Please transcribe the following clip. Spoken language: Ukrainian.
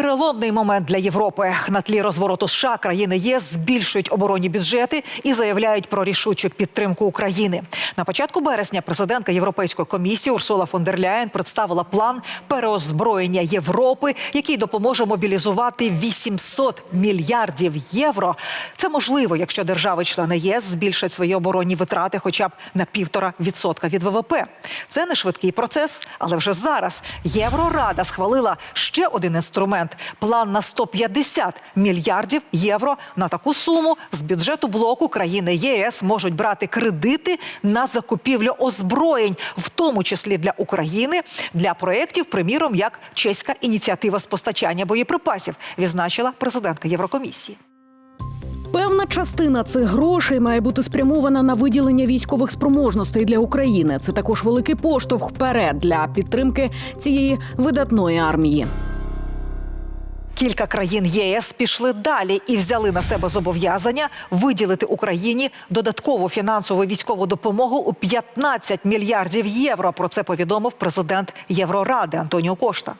Переломний момент для Європи на тлі розвороту США країни ЄС збільшують оборонні бюджети і заявляють про рішучу підтримку України. На початку березня президентка Європейської комісії Урсула фон дер Ляєн представила план переозброєння Європи, який допоможе мобілізувати 800 мільярдів євро. Це можливо, якщо держави-члени ЄС збільшать свої оборонні витрати, хоча б на півтора відсотка від ВВП. Це не швидкий процес, але вже зараз Єврорада схвалила ще один інструмент план на 150 мільярдів євро. На таку суму з бюджету блоку країни ЄС можуть брати кредити на закупівлю озброєнь, в тому числі для України, для проєктів, приміром, як чеська ініціатива з постачання боєприпасів, відзначила президентка Єврокомісії. Певна частина цих грошей має бути спрямована на виділення військових спроможностей для України. Це також великий поштовх вперед для підтримки цієї видатної армії. Кілька країн ЄС пішли далі і взяли на себе зобов'язання виділити Україні додаткову фінансову військову допомогу у 15 мільярдів євро. Про це повідомив президент Євроради Антоніо Кошта.